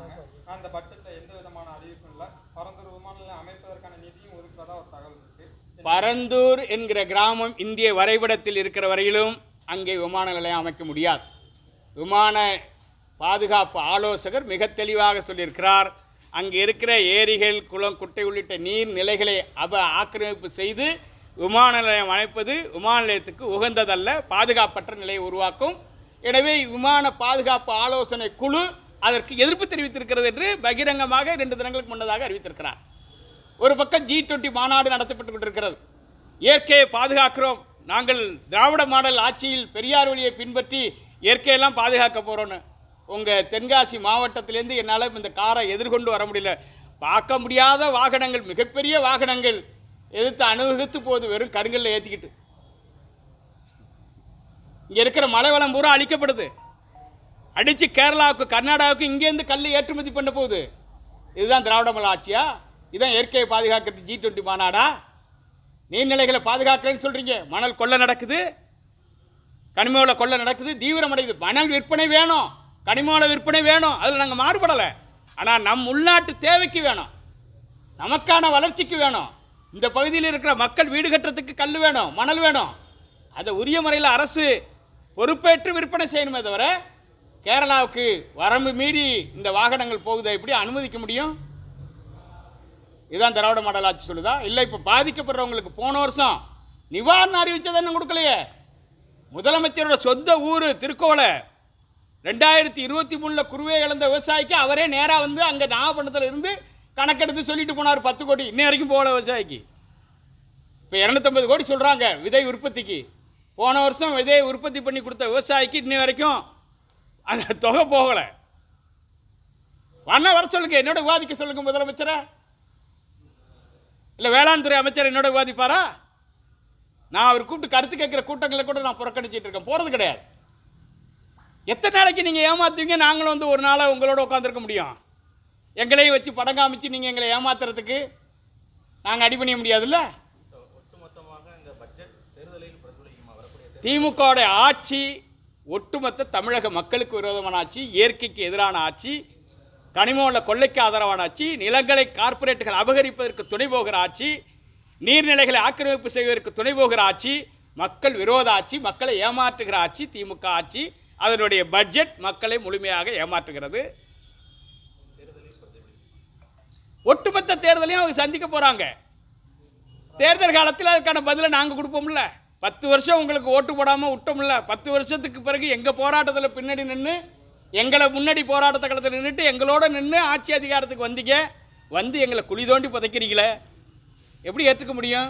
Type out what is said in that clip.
ஆனா அந்த பட்ஜெட்ல எந்த விதமான அறிவிப்பும் இல்லை. பரந்தூர் விமான நிலையம் அமைப்பதற்கான நிதியும் ஒதுக்குறதா ஒரு தகவல் இருக்கு. பரந்தூர் என்கிற கிராமம் இந்திய வரைபடத்தில் இருக்கிற வரையிலும் அங்கே விமான நிலையம் அமைக்க முடியாது. விமான பாதுகாப்பு ஆலோசகர் மிக தெளிவாக சொல்லியிருக்கிறார். அங்கே இருக்கிற ஏரிகள் குளம் குட்டை உள்ளிட்ட நீர்நிலைகளை அப ஆக்கிரமிப்பு செய்து விமான நிலையம் அமைப்பது விமான நிலையத்துக்கு உகந்ததல்ல பாதுகாப்பற்ற நிலையை உருவாக்கும். எனவே விமான பாதுகாப்பு ஆலோசனை குழு அதற்கு எதிர்ப்பு தெரிவித்திருக்கிறது என்று பகிரங்கமாக ரெண்டு தினங்களுக்கு முன்னதாக அறிவித்திருக்கிறார். ஒரு பக்கம் ஜி டுவெண்ட்டி மாநாடு நடத்தப்பட்டு கொண்டிருக்கிறது. இயற்கையை பாதுகாக்கிறோம். நாங்கள் திராவிட மாடல் ஆட்சியில் பெரியார் வழியை பின்பற்றி இயற்கையெல்லாம் பாதுகாக்க போகிறோன்னு உங்கள் தென்காசி மாவட்டத்திலேருந்து என்னால் இந்த காரை எதிர்கொண்டு வர முடியல. பார்க்க முடியாத வாகனங்கள் மிகப்பெரிய வாகனங்கள் எதிர்த்து அணுகுத்து போகுது வெறும் கருங்கல்ல ஏற்றிக்கிட்டு இங்கே இருக்கிற மலை வளம் பூரா அழிக்கப்படுது. அடித்து கேரளாவுக்கு கர்நாடகாவுக்கு இங்கேருந்து கல் ஏற்றுமதி பண்ண போகுது. இதுதான் திராவிட மலை ஆட்சியா? இதுதான் இயற்கையை பாதுகாக்கிறது ஜி டுவெண்ட்டி மாநாடா? நீர்நிலைகளை பாதுகாக்கிறேன்னு சொல்கிறீங்க மணல் கொள்ளை நடக்குது. கனிமவள கொள்ளை நடக்குது. தீவிரமடையுது. மணல் விற்பனை வேணும். கனிமவள விற்பனை வேணும். அதில் நாங்கள் மாறுபடலை. ஆனால் நம் உள்நாட்டு தேவைக்கு வேணும். நமக்கான வளர்ச்சிக்கு வேணும். இந்த பகுதியில் இருக்கிற மக்கள் வீடு கட்டுறதுக்கு கல் வேணும் மணல் வேணும். அதை உரிய முறையில் அரசு பொறுப்பேற்று விற்பனை செய்யணுமே தவிர கேரளாவுக்கு வரம்பு மீறி இந்த வாகனங்கள் போகுதை எப்படி அனுமதிக்க முடியும்? இதுதான் திராவிட மாடல் ஆட்சி சொல்லுதா? இல்லை இப்போ பாதிக்கப்படுறவங்களுக்கு போன வருஷம் நிவாரணம் அறிவிச்சதை இன்னும் கொடுக்கலையே. முதலமைச்சரோட சொந்த ஊர் திருக்கோளை. ரெண்டாயிரத்தி இருபத்தி மூணில் குருவே இழந்த விவசாயிக்கு அவரே நேராக வந்து அங்கே நாகப்பட்டினத்தில் இருந்து கணக்கெடுத்து சொல்லிட்டு போனார் பத்து கோடி. இன்ன வரைக்கும் போகல விவசாயிக்கு. இப்போ இரநூத்தம்பது கோடி சொல்கிறாங்க விதை உற்பத்திக்கு. போன வருஷம் விதையை உற்பத்தி பண்ணி கொடுத்த விவசாயிக்கு இன்ன வரைக்கும் அந்த தொகை போகலை. வண்ண வர சொல்லுங்க என்னோட விவாதிக்க சொல்லுங்க முதலமைச்சரை. இல்லை வேளாண் துறை அமைச்சர் என்னோட விவாதிப்பாரா நான் அவர் கூப்பிட்டு கருத்து கேட்குற கூட்டங்களை கூட நான் புறக்கணிச்சிட்டு இருக்கேன். போகிறது கிடையாது. எத்தனை நாளைக்கு நீங்கள் ஏமாத்துவீங்க? நாங்களும் வந்து ஒரு நாளை உங்களோட உட்காந்துருக்க முடியும். எங்களையும் வச்சு படம் காமிச்சு நீங்கள் எங்களை ஏமாத்துறதுக்கு நாங்கள் அடிபணிய முடியாதுல்ல? திமுகவுடைய ஆட்சி ஒட்டுமொத்த தமிழக மக்களுக்கு விரோதமான ஆட்சி இயற்கைக்கு எதிரான ஆட்சி கனிமவள கொள்ளைக்கு ஆதரவான ஆட்சி நிலங்களை கார்ப்பரேட்டுகள் அபகரிப்பதற்கு துணை போகிற ஆட்சி நீர்நிலைகளை ஆக்கிரமிப்பு செய்வதற்கு துணை போகிற ஆட்சி மக்கள் விரோத ஆட்சி மக்களை ஏமாற்றுகிற ஆட்சி திமுக ஆட்சி அதனுடைய பட்ஜெட் மக்களை முழுமையாக ஏமாற்றுகிறது. ஒட்டுமொத்த தேர்தலையும் அவங்க சந்திக்க போகிறாங்க தேர்தல் காலத்தில் அதுக்கான பதிலை நாங்கள் கொடுப்போம்ல. பத்து வருஷம் உங்களுக்கு ஓட்டு போடாமல் விட்டோம்ல பத்து வருஷத்துக்கு பிறகு எங்கள் போராட்டத்தில் பின்னாடி நின்று எங்களை முன்னாடி போராட்ட களத்தில் நின்றுட்டு எங்களோட நின்று ஆட்சி அதிகாரத்துக்கு வந்தீங்க வந்து எங்களை குழி தோண்டி புதைக்கிறீங்களே. எப்படி ஏற்றுக்க முடியும்?